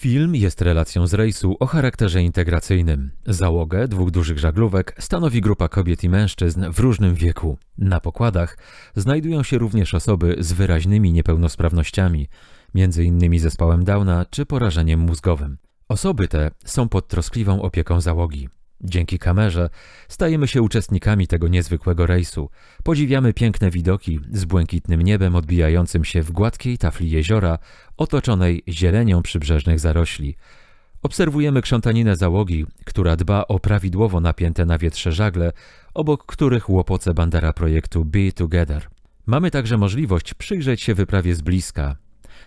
Film jest relacją z rejsu o charakterze integracyjnym. Załogę dwóch dużych żaglówek stanowi grupa kobiet i mężczyzn w różnym wieku. Na pokładach znajdują się również osoby z wyraźnymi niepełnosprawnościami, innymi zespołem Downa czy porażeniem mózgowym. Osoby te są pod troskliwą opieką załogi. Dzięki kamerze stajemy się uczestnikami tego niezwykłego rejsu. Podziwiamy piękne widoki z błękitnym niebem odbijającym się w gładkiej tafli jeziora, otoczonej zielenią przybrzeżnych zarośli. Obserwujemy krzątaninę załogi, która dba o prawidłowo napięte na wietrze żagle, obok których łopoce bandera projektu Be Together. Mamy także możliwość przyjrzeć się wyprawie z bliska.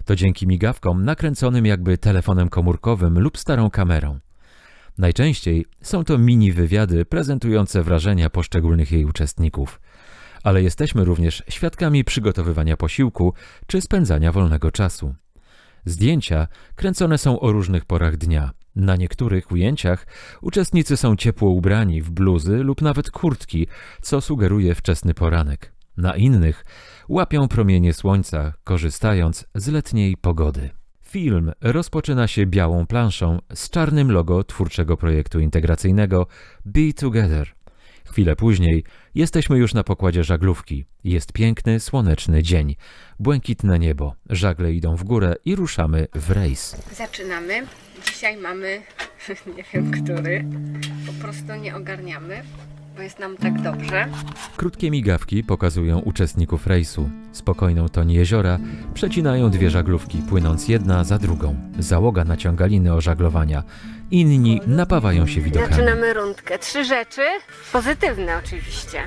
To dzięki migawkom nakręconym jakby telefonem komórkowym lub starą kamerą. Najczęściej są to mini wywiady prezentujące wrażenia poszczególnych jej uczestników. Ale jesteśmy również świadkami przygotowywania posiłku czy spędzania wolnego czasu. Zdjęcia kręcone są o różnych porach dnia. Na niektórych ujęciach uczestnicy są ciepło ubrani w bluzy lub nawet kurtki, co sugeruje wczesny poranek. Na innych łapią promienie słońca, korzystając z letniej pogody. Film rozpoczyna się białą planszą z czarnym logo twórczego projektu integracyjnego Be Together. Chwilę później jesteśmy już na pokładzie żaglówki. Jest piękny, słoneczny dzień. Błękitne niebo, żagle idą w górę i ruszamy w rejs. Zaczynamy. Dzisiaj mamy, nie wiem który, po prostu nie ogarniamy, bo jest nam tak dobrze. Krótkie migawki pokazują uczestników rejsu. Spokojną toń jeziora przecinają dwie żaglówki, płynąc jedna za drugą. Załoga naciąga liny ożaglowania. Inni napawają się widokami. Zaczynamy rundkę. Trzy rzeczy, pozytywne oczywiście,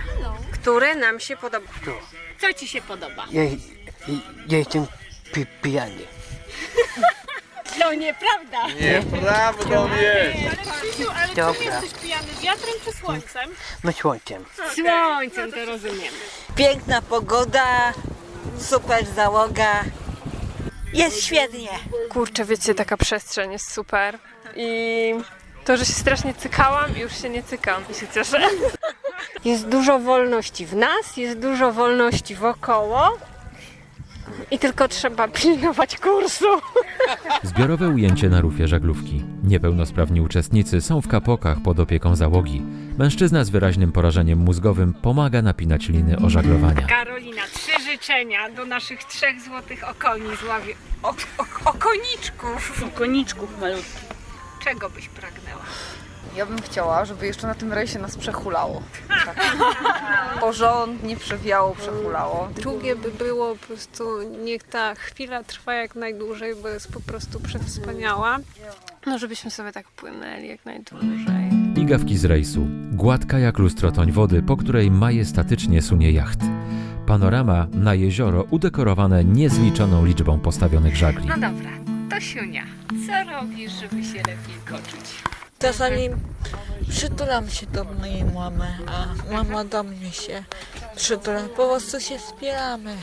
które nam się podobają. Co Ci się podoba? Ja, ja jestem pi, pijany. No nieprawda. Nieprawdą jest! Krzysiu, ale Dobra. czy jesteś pijany wiatrem czy słońcem? No słońcem. Słońcem to rozumiemy. Piękna pogoda, super załoga. Jest świetnie. Kurczę, wiecie, taka przestrzeń jest super. I to, że się strasznie cykałam, już się nie cykam i się cieszę. Jest dużo wolności w nas, jest dużo wolności wokoło. I tylko trzeba pilnować kursu. Zbiorowe ujęcie na rufie żaglówki. Niepełnosprawni uczestnicy są w kapokach pod opieką załogi. Mężczyzna z wyraźnym porażeniem mózgowym pomaga napinać liny ożaglowania. Karolina, trzy życzenia do naszych trzech złotych okoni zławie. O, o, okoniczków. Koniczków malutkich. Czego byś pragnęła? Ja bym chciała, żeby jeszcze na tym rejsie nas przehulało. Tak. Porządnie przewiało, przehulało. Drugie by było po prostu, niech ta chwila trwa jak najdłużej, bo jest po prostu przewspaniała. No, żebyśmy sobie tak płynęli jak najdłużej. Migawki z rejsu. Gładka jak lustro toń wody, po której majestatycznie sunie jacht. Panorama na jezioro udekorowane niezliczoną liczbą postawionych żagli. No dobra, to Siunia, co robisz, żeby się lepiej koczuć? Czasami przytulam się do mojej mamy, a mama do mnie się przytula. Po prostu się wspieramy.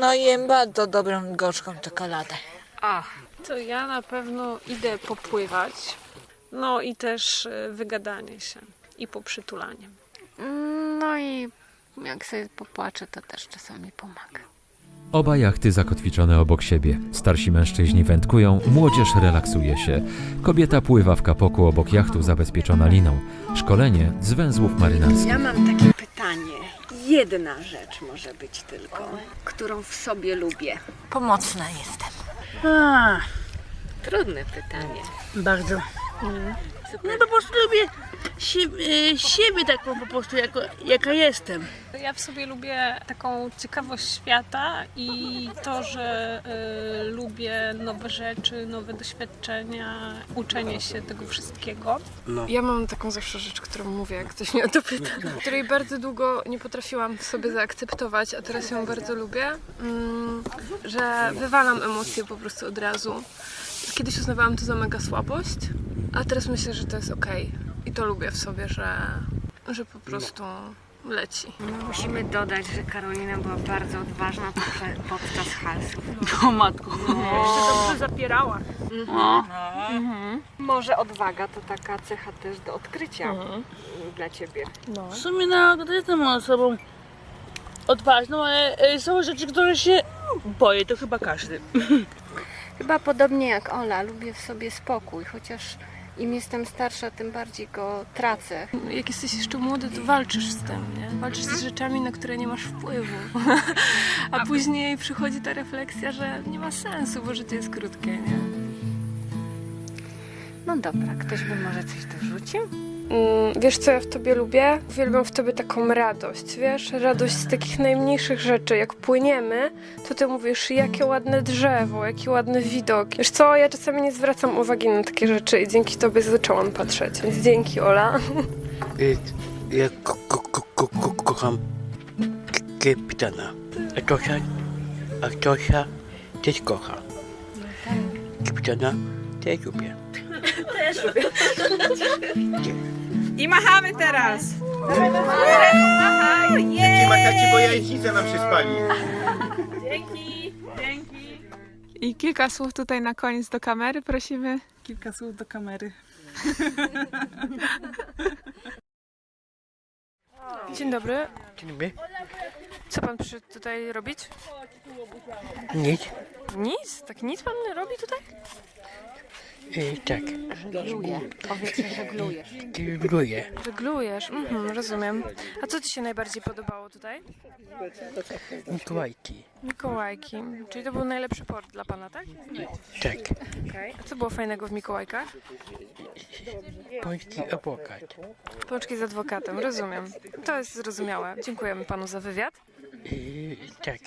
No i jem bardzo dobrą, gorzką czekoladę. O, To ja na pewno idę popływać. No i też y, wygadanie się i poprzytulanie. no i jak sobie popłaczę, to też czasami pomaga. Oba jachty zakotwiczone obok siebie. Starsi mężczyźni wędkują, młodzież relaksuje się. Kobieta pływa w kapoku obok jachtu zabezpieczona liną. Szkolenie z węzłów marynarskich. Ja mam takie pytanie. Jedna rzecz może być tylko, którą w sobie lubię. Pomocna jestem. A, Trudne pytanie. bardzo. No po prostu lubię siebie, siebie taką po prostu, jako, jaka jestem. Ja w sobie lubię taką ciekawość świata i to, że y, lubię nowe rzeczy, nowe doświadczenia, uczenie się tego wszystkiego. Ja mam taką zawsze rzecz, którą mówię, jak ktoś mnie o to pyta, której bardzo długo nie potrafiłam sobie zaakceptować, a teraz ją bardzo lubię, mm, że wywalam emocje po prostu od razu. Kiedyś uznawałam to za mega słabość, a teraz myślę, że to jest okej. I to lubię w sobie, że, że po prostu leci. Musimy dodać, że Karolina była bardzo odważna podczas- podczas halsów. O matko. Jeszcze dobrze zapierała. O. Może odwaga to taka cecha też do odkrycia dla ciebie. W sumie no, to jestem osobą odważną, ale e, są rzeczy, które się boję, to chyba każdy. Chyba podobnie jak Ola, lubię w sobie spokój, chociaż im jestem starsza, tym bardziej go tracę. Jak jesteś jeszcze młody, to walczysz z tym, nie? Walczysz z rzeczami, na które nie masz wpływu. A później przychodzi ta refleksja, że nie ma sensu, bo życie jest krótkie, nie? No dobra, ktoś by może coś dorzucił? Mm, Wiesz, co ja w tobie lubię? Uwielbiam w tobie taką radość, wiesz? Radość z takich najmniejszych rzeczy. Jak płyniemy, to ty mówisz, jakie ładne drzewo, jaki ładny widok. Wiesz co, ja czasami nie zwracam uwagi na takie rzeczy i dzięki tobie zaczęłam patrzeć. Więc dzięki, Ola. Y, Ja ko ko ko ko ko kocham kapitana. A Tosia, a Tosia też kocha. Kapitana też lubię. I machamy teraz! Nie makacie, bo jajcice nam się spali. Dzięki! Dzięki! I kilka słów tutaj na koniec do kamery, prosimy. Kilka słów do kamery. Dzień dobry. Dzień dobry. Co pan przyszedł tutaj robić? Nic. Nic? Tak nic pan robi tutaj? Y, tak. Żegluję. Powiedz, że. Żegluję. Żeglujesz, mhm, rozumiem. A co ci się najbardziej podobało tutaj? Mikołajki. Mikołajki. Czyli to był najlepszy port dla pana, tak? Tak. Okej. A co było fajnego w Mikołajkach? Polski adwokat. Pączki z adwokatem, rozumiem. To jest zrozumiałe. Dziękujemy panu za wywiad. Y, tak.